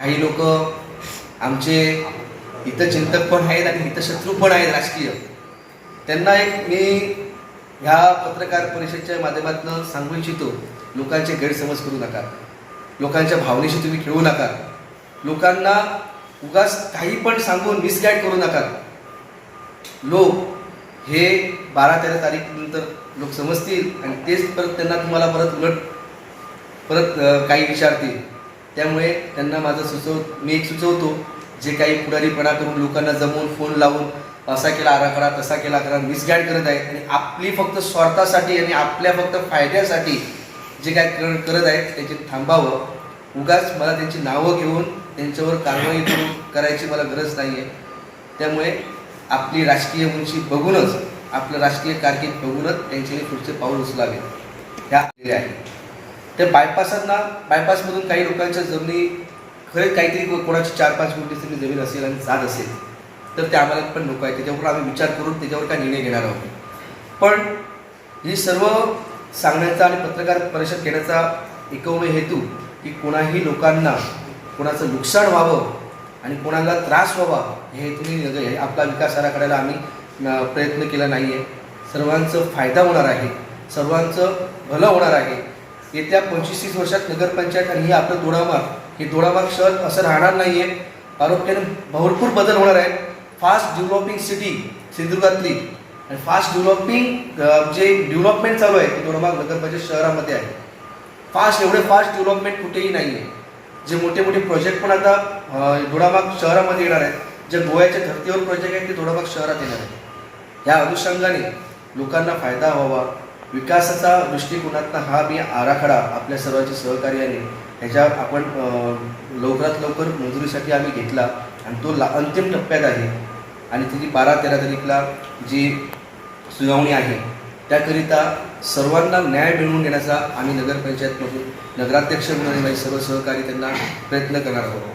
काही लोक आमचे हितचिंतक पण आहेत आणि हितशत्रू पण आहेत राजकीय. त्यांना एक मी ह्या पत्रकार परिषदेच्या माध्यमातून सांगू इच्छितो लोकांचे गैरसमज करू नका. लोकांच्या भावनेशी तुम्ही खेळू नका. लोकांना उगाच काही पण सांगून मिसगाईड करू नका. लोक हे बारा तेरा तारीखनंतर लोक समजतील आणि तेच परत त्यांना तुम्हाला परत उलट परत काही विचारतील. त्यामुळे त्यांना माझं सुचव मी एक सुचवतो जे काही पुढारीपणा करून लोकांना जमवून फोन लावून असा केला आराखडा तसा केला करा मिसगाईड करत आहेत आणि आपली फक्त स्वार्थासाठी आणि आपल्या फक्त फायद्यासाठी जे काय कर करत आहेत त्याचे थांबावं. उगाच मला त्यांची नावं घेऊन त्यांच्यावर कारवाई करून करायची मला गरज नाही आहे त्यामुळे आपली राजकीय उंची बघूनच आपलं राजकीय कारकीर्द बघूनच त्यांच्याने पुढचे पाऊल उचलावे. ह्या आहे. त्या बायपासांना बायपासमधून काही लोकांच्या जमिनी खरंच काहीतरी कोणाची चार पाच गुंठे जरी जमीन असेल आणि जात असेल तर ते आम्हाला पण नको आहे. त्याच्यावर आम्ही विचार करून त्याच्यावर काय निर्णय घेणार आहोत. पण ही सर्व सांगण्याचा आणि पत्रकार परिषद घेण्याचा एकमेव हेतू की कोणाही लोकांना कोणाचं नुकसान व्हावं आणि कोणाला त्रास व्हावा हे तुम्ही आहे आपला विकास आराखड्याला आम्ही प्रयत्न केला नाही आहे सर्वांचं फायदा होणार आहे. सर्वांचं भलं होणार आहे. येत्या पंचवीस तीस वर्षात नगरपंचायत आणि हे आपलं दोडामार्ग हे दोडामार्ग शहर असं राहणार नाही आहे प्रामुख्याने भरपूर बदल होणार आहे फास्ट डेव्हलपिंग सिटी सिंधुदुर्गातली. आणि फास्ट डेव्हलपिंग जे डेव्हलपमेंट चालू आहे ते दोडामार्ग नगरपंचायत शहरामध्ये आहे. फास्ट एवढे फास्ट डेव्हलपमेंट कुठेही नाही आहे जे मोठे मोठे प्रोजेक्ट पण आता दोडामाग शहरामध्ये येणार आहेत. जे गोव्याच्या धर्तीवर प्रोजेक्ट आहेत ते दोडामाग शहरात येणार आहेत. या अनुषंगाने लोकांना फायदा व्हावा. विकासाचा दृष्टिकोनातनं हा मी आराखडा आपल्या सर्वांच्या सहकार्याने ह्याच्या आपण लवकरात लवकर मंजुरीसाठी आम्ही घेतला आणि तो ला अंतिम टप्प्यात आहे. आणि तिची बारा तेरा तारीखला जी सुनावणी आहे त्याकरिता सर्वांना न्याय मिळवून देण्याचा आम्ही नगरपंचायतमधून नगराध्यक्ष म्हणून सर्व सहकारी त्यांना प्रयत्न करणार आहोत.